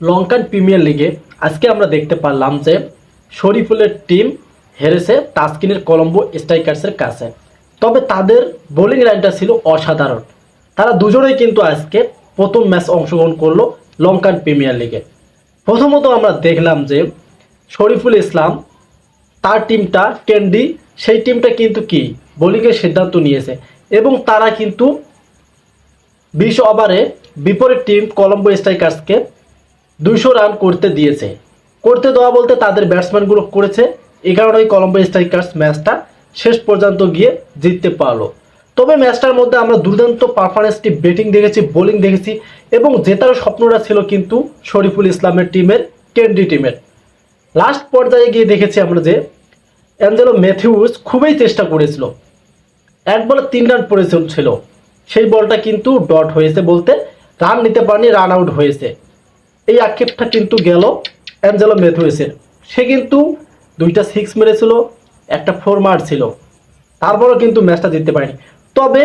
Lankan premier লিগে আজকে আমরা দেখতে পারলাম যে শরীফুলের টিম হেরেছে তাসকিনের কলম্বো স্ট্রাইকার্সের কাছে। তবে তাদের বোলিং লাইনটা ছিল অসাধারণ। তারা দুজনেই কিন্তু আজকে প্রথম ম্যাচ অংশগ্রহণ করল লঙ্কান প্রিমিয়ার লিগে। প্রথমত আমরা দেখলাম যে শরীফুল ইসলাম তার টিমটা ক্যান্ডি সেই টিমটা কিন্তু কি? বোলিংয়ের সিদ্ধান্ত নিয়েছে। এবং তারা কিন্তু বিশ ওভারে বিপরীত টিম কলম্বো স্ট্রাইকার্সকে দুইশো রান করতে দিয়েছে। করতে দেওয়া বলতে তাদের ব্যাটসম্যানগুলো করেছে। এই কারণেই কলম্বো স্ট্রাইকার্স ম্যাচটা শেষ পর্যন্ত গিয়ে জিততে পারল। তবে ম্যাচটার মধ্যে আমরা দুর্দান্ত পারফরমেন্সটি ব্যাটিং দেখেছি বোলিং দেখেছি এবং জেতার স্বপ্নটা ছিল কিন্তু শরীফুল ইসলামের টিমের কেন্ডি টিমের লাস্ট পর্যায়ে গিয়ে দেখেছি আমরা যে অ্যাঞ্জেলো ম্যাথিউস খুবই চেষ্টা করেছিল। এক বলে তিন রান পড়েছিল। ছিল সেই বলটা কিন্তু ডট হয়েছে বলতে রান নিতে পারেনি রান আউট হয়েছে। এই আক্ষেপটা কিন্তু গেল অ্যাঞ্জেলো ম্যাথুয়েসের সে কিন্তু দুইটা সিক্স মেরেছিল, একটা ফোর মারছিল। তারপরও কিন্তু ম্যাচটা জিততে পারেনি। তবে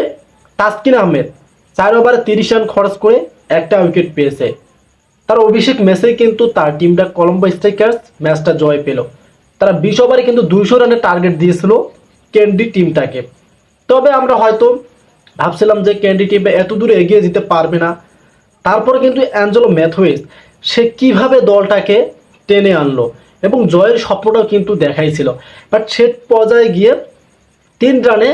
তাসকিন আহমেদ চার ওভারে তিরিশ রান খরচ করে একটা উইকেট পেয়েছে। তার অভিষেক ম্যাচেই কিন্তু তার টিমটা কলম্বো স্ট্রাইকার্স ম্যাচটা জয় পেল। তারা বিশ ওভারে কিন্তু দুইশো রানের টার্গেট দিয়েছিল ক্যান্ডি টিমটাকে তবে আমরা হয়তো ভাবছিলাম যে ক্যান্ডি টিমটা এত দূরে এগিয়ে যেতে পারবে না। তারপরে কিন্তু অ্যাঞ্জেলো ম্যাথওয়েজ সে কীভাবে দলটাকে টেনে আনলো? এবং জয়ের স্বপ্নটাও কিন্তু দেখাইছিল। বাট শেষ পর্যায়ে গিয়ে তিন রানে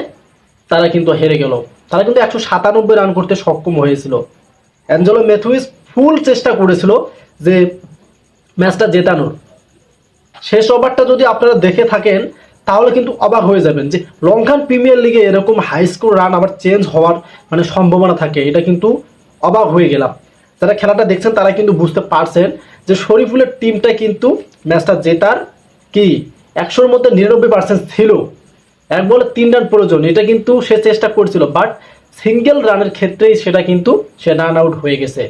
তারা কিন্তু হেরে গেল। তারা কিন্তু একশো সাতানব্বই রান করতে সক্ষম হয়েছিল। অ্যাঞ্জেলো ম্যাথুইস ফুল চেষ্টা করেছিল যে ম্যাচটা জেতানোর। শেষ ওভারটা যদি আপনারা দেখে থাকেন, তাহলে কিন্তু অবাক হয়ে যাবেন যে লঙ্কান প্রিমিয়ার লিগে এরকম হাই স্কোর রান আবার চেঞ্জ হওয়ার মানে সম্ভাবনা থাকে। এটা কিন্তু অবাক হয়ে গেলাম। যারা খেলাটা দেখছেন, তারা কিন্তু বুঝতে পারছেন যে শরীফুলের টিমটা কিন্তু ম্যাচটা জেতার কি? একশোর মধ্যে নিরানব্বই পার্সেন্ট ছিল। এক বলে তিন রান প্রয়োজন, এটা কিন্তু সে চেষ্টা করছিল বাট সিঙ্গেল রানের ক্ষেত্রেই সেটা কিন্তু সে রান আউট হয়ে গেছে।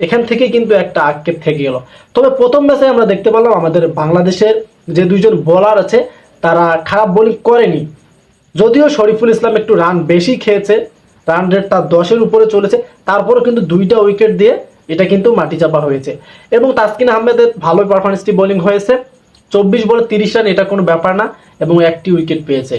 এখান থেকে কিন্তু একটা আক্ষেপ থেকে গেল। তবে প্রথম ম্যাচে আমরা দেখতে পেলাম আমাদের বাংলাদেশের যে দুইজন বোলার আছে, তারা খারাপ বোলিং করেনি। যদিও শরীফুল ইসলাম একটু রান বেশি খেয়েছে রান রেট তার দশের উপরে চলেছে, তারপরও কিন্তু দুইটা উইকেট দিয়ে এটা কিন্তু মাটি চাপা হয়েছে। এবং তাসকিন আহমেদের ভালো পারফরমেন্সটি বোলিং হয়েছে। চব্বিশ বলে তিরিশ রান এটা কোনো ব্যাপার না, এবং একটি উইকেট পেয়েছে।